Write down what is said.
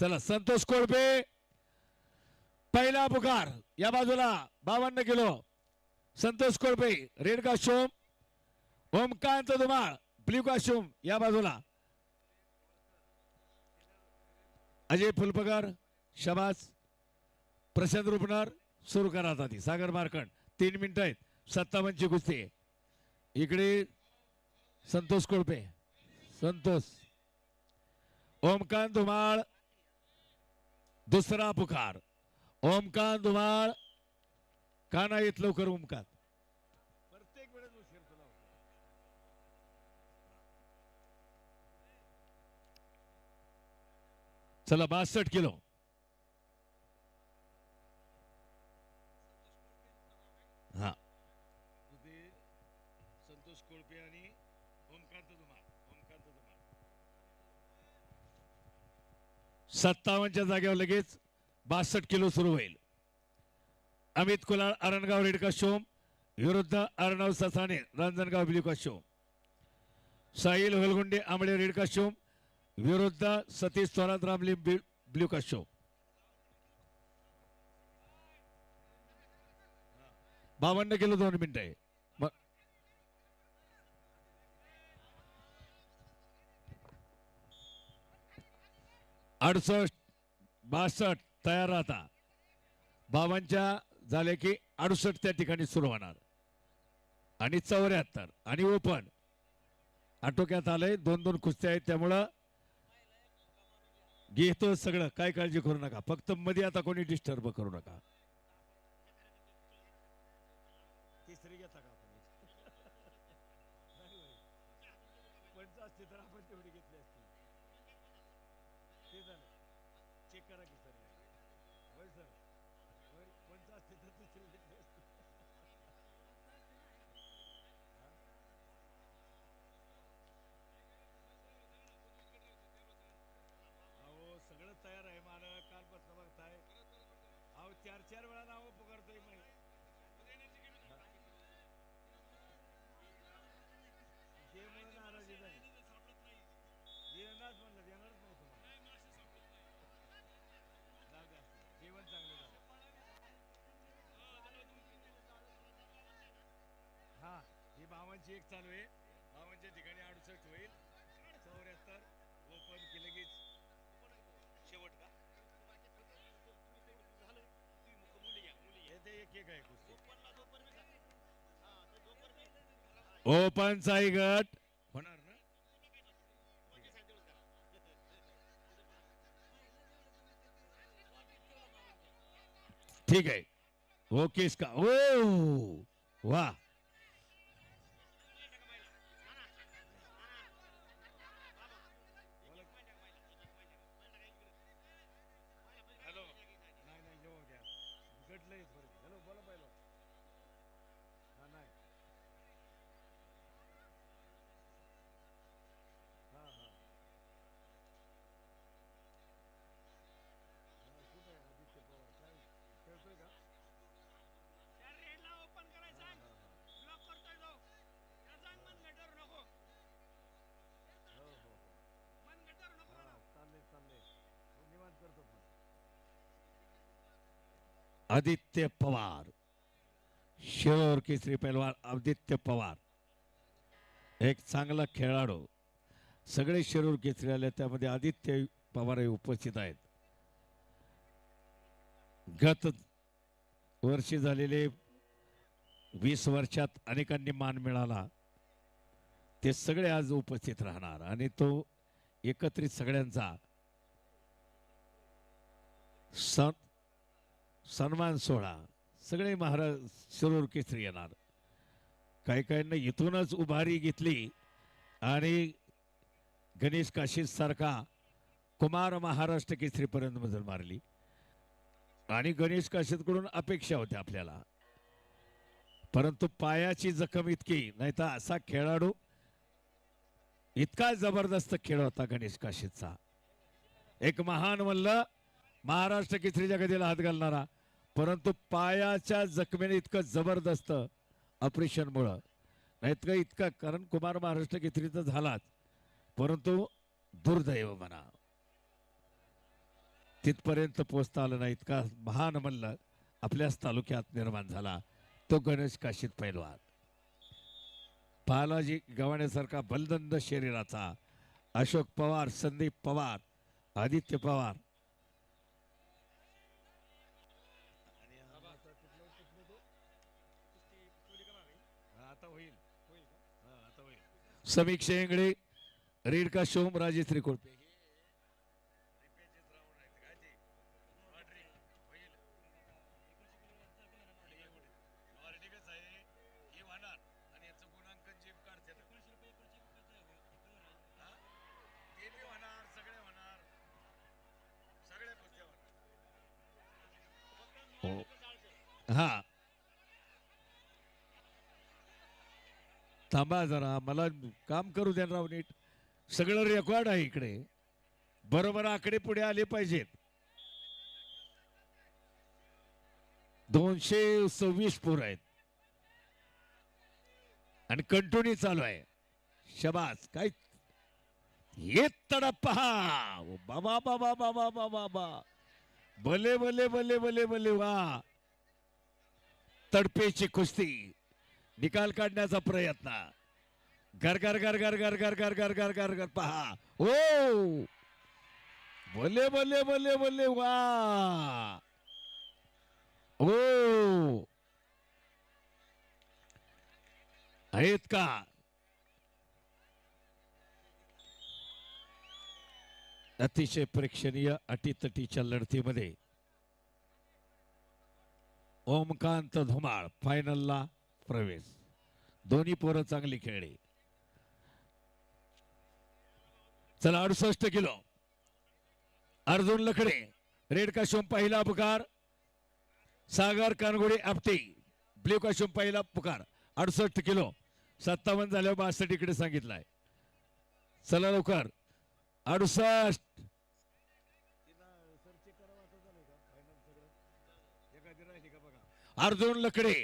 चला संतोष कोळपे. पहिला पुकार या बाजूला बावन्न किलो. संतोष कोळपे रेड काशोम ओमकांत धुमाळ ब्ल्यू काशोम या बाजूला. अजय फुलपगार शबाज प्रशांत रुपणार सुरू करा आता ती. सागर मार्कंड तीन मिनिटं आहेत. सत्तावन्नची कुस्ती इकडे संतोष कोळपे. संतोष. ओमकांत धुमाळ दुसरा पुकार. ओमकांत धुमाळ का नाही येत लवकर ओमकांत? प्रत्येक वेळेस उशीर तुला. चला बासष्ट किलो हा संतोष कोळपे आणि ओमकांत धुमाळ ओमकांत धुमाळ सत्तावन्नच्या जागेवर लगेच बासष्ट किलो सुरू होईल. अमित कुलाळ अरणगाव रेडका शोम विरुद्ध अर्णव ससाने रांजणगाव बिलिका शोम साहिल होलगुंडे आंबळे रेडका शोम विरुद्ध सतीश स्वरात रामली ब्ल्यूका शोम बावन्न किलो दोन मिनिटं आहे. अडुसष्ट बासष्ट तयार राहता. बाबांच्या झाले की अडुसष्ट त्या ठिकाणी सुरू होणार. आणि चौऱ्याहत्तर आणि ओपन. आटोक्यात आलंय दोन दोन कुस्त्या आहेत त्यामुळं घेतो सगळं काय काळजी करू नका. फक्त मध्ये आता कोणी डिस्टर्ब करू नका. तिसरी घेता का आपण? पंच असते तर आपण तेवढी घेतली असते. ते झालं. चेक करा की सर. होय सर. होय पंच असते तर दुसरी घेतली असती सगळं तयार आहे मालक. कालपासून बघताय. अहो चार चार वेळा नाव पुकारतोय मी ते मला नाराजी झाली येणारच म्हणलं येणारच नाही तुम्हाला जाऊ द्या जेवण चांगलं झालं हा ही बावनची एक चालू आहे. बावनच्या ठिकाणी अडुसष्ट होईल. चौऱ्याहत्तर ओपन की लगेच. शेवट का? हे ओपनचाही गट. होणार ना? ठीक आहे. ओके इसका ओ! वाह हॅलो नाही नाही येऊ द्या गटलंय बरं हॅलो बोला पहिलं हा नाही हा हा हा, कुठं आहे आदित्य पवार काय खेळतोय का त्या रेडला ओपन करायचं हा, सांग हा, हा. ब्लॉक करतोय तो त्याला सांग मन गटर नको हो हो हो मन गटर नको हा ना चाललंय चाललंय हो, निवांत करतो पण आदित्य पवार. शिरोर केसरी पैलवान आदित्य पवार. एक चांगला खेळाडू. सगळे शिरोर केसरी आले त्यामध्ये आदित्य पवार हे उपस्थित आहेत. गत वर्षी झालेले वीस वर्षात अनेकांनी मान मिळाला. ते सगळे आज उपस्थित राहणार आणि तो एकत्रित सगळ्यांचा सण सन्मान सोहळा. सगळे महाराज शिरूर केसरी येणार. काही काहींना इथूनच उभारी घेतली आणि गणेश काशीद सारखा कुमार महाराष्ट्र केसरीपर्यंत मजल मारली. आणि गणेश काशीदकडून अपेक्षा होत्या आपल्याला. परंतु पायाची जखम इतकी नाही तर असा खेळाडू इतका जबरदस्त खेळ होता गणेश काशीदचा एक महान मल्ल महाराष्ट्र केसरीच्या गदीला हात घालणारा परंतु पायाच्या जखमेने इतकं जबरदस्त ऑपरेशनमुळं नाहीत का इतका कारण कुमार महाराष्ट्र केसरीचा झालाच. परंतु दुर्दैव म्हणा. तिथपर्यंत पोचता आलं नाही इतका महान मल्ल आपल्याच तालुक्यात निर्माण झाला तो गणेश काशीत पैलवान. बालाजी गव्हाण्यासारखा बलदंद शरीराचा अशोक पवार संदीप पवार आदित्य पवार समीक्षा इंगळे रेडका शोम राजेश्री कोळपे थांबा जरा मला काम करू द्या राव नीट. सगळं रेकॉर्ड आहे इकडे. बरोबर आकडे पुढे आले पाहिजेत. दोनशे सव्वीस पोर आहेत. आणि कंटिन्यू चालू आहे. शबास काय? येत तडप पहा बाबा बाबा बाबा बाबा बाबा. भले भले भले भले भले वा. तडपेची कुस्ती. निकाल काढण्याचा प्रयत्न घर घर घर घर घर घर घर घर घर घर घर पहा ओ भले बोले बोले बोले वा ओ आहेत का अतिशय प्रेक्षणीय अटीतटीच्या लढतीमध्ये ओमकांत धुमाळ फायनलला प्रवेश. दोन्ही पोरं चांगली खेळली. चला अडुसष्ट किलो. अर्जुन लकडे रेड काशोम पहिला पुकार. सागर कानगुडे आपटे ब्ल्यू काशोम पहिला पुकार. अडुसष्ट किलो. सत्तावन्न झाल्यावर बासष्ट इकडे सांगितलाय. चला लवकर. अडुसष्ट. अर्जुन लकडे